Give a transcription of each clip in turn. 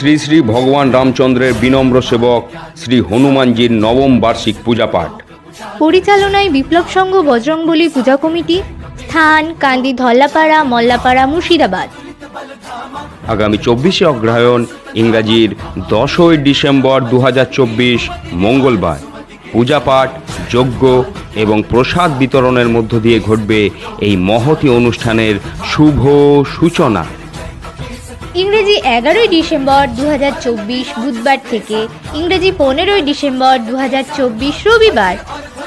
শ্রী শ্রী ভগবান রামচন্দ্রের বিনম্র সেবক শ্রী হনুমানজির নবম বার্ষিক পূজা পাঠ। পরিচালনায় বিপ্লব সংঘ বজরংবলী পূজা কমিটি স্থান কান্দি ধল্লাপাড়া মল্লাপাড়া মুর্শিদাবাদ। আগামী চব্বিশে অগ্রহায়ণ ইংরাজির দশই ডিসেম্বর দু হাজার চব্বিশ মঙ্গলবার। পূজা পাঠ যজ্ঞ এবং প্রসাদ বিতরণের মধ্য দিয়ে ঘটবে এই মহতি অনুষ্ঠানের শুভ সূচনা। ইংরেজি এগারোই ডিসেম্বর দু হাজার চব্বিশ বুধবার থেকে ইংরেজি পনেরোই ডিসেম্বর দু হাজার চব্বিশ রবিবার।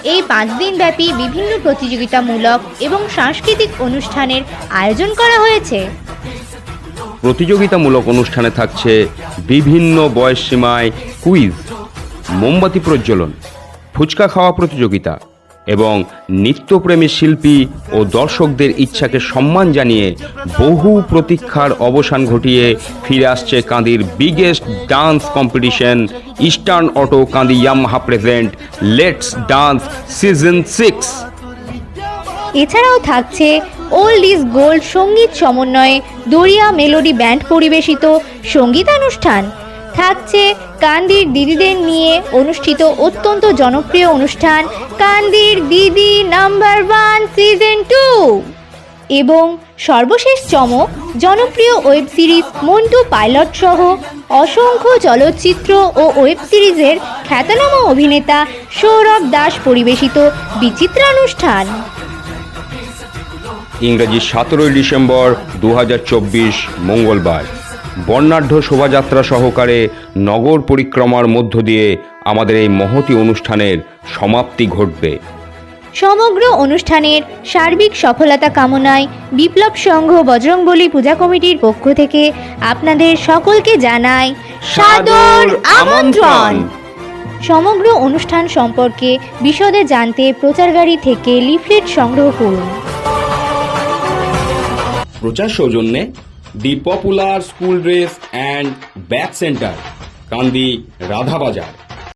এই পাঁচ দিন ব্যাপী বিভিন্ন প্রতিযোগিতামূলক এবং সাংস্কৃতিক অনুষ্ঠানের আয়োজন করা হয়েছে। প্রতিযোগিতামূলক অনুষ্ঠানে থাকছে বিভিন্ন বয়স সীমায় কুইজ, মোমবাতি প্রজ্বলন, ফুচকা খাওয়া প্রতিযোগিতা এবং নিত্যপ্রেমী শিল্পী ও দর্শকদের ইচ্ছাকে সম্মান জানিয়ে বহু প্রতীক্ষার অবসান ঘটিয়ে ফিরে আসছে কাঁদির biggest dance competition eastern auto Kandi Yamaha present let's dance season six এছাড়াও থাকছে ওল্ড ইজ গোল্ড সংগীত সমন্বয়ে দরিয়া মেলোডি ব্যান্ড পরিবেশিত সঙ্গীতানুষ্ঠান। থাকছে কান্দির দিদিদের নিয়ে অনুষ্ঠিত অত্যন্ত জনপ্রিয় অনুষ্ঠান কান্দির দিদি নাম্বার ওয়ান সিজন টু। এবং সর্বশেষ চমক, জনপ্রিয় ওয়েব সিরিজ মন্টু পাইলট সহ অসংখ্য চলচ্চিত্র ও ওয়েব সিরিজের খ্যাতনামা অভিনেতা সৌরভ দাস পরিবেশিত বিচিত্রানুষ্ঠান। ইংরেজি সতেরোই ডিসেম্বর দু হাজার চব্বিশ মঙ্গলবার। বর্ণাঢ্য শোভাযাত্রা সহকারে নগর পরিক্রমার মধ্য দিয়ে আমাদের এই মহতি অনুষ্ঠানের সমাপ্তি ঘটবে। সমগ্র অনুষ্ঠানের সার্বিক সফলতা কামনায় বিপ্লব সংঘ বজরংবলী পূজা কমিটির পক্ষ থেকে আপনাদের সকলকে জানাই সাদর আমন্ত্রণ। সমগ্র অনুষ্ঠান সম্পর্কে বিশদে জানতে প্রচারগাড়ি থেকে লিফলেট সংগ্রহ করুন। প্রচার সৌজন্যে the popular school dress and bag centre Kandi Radhabazar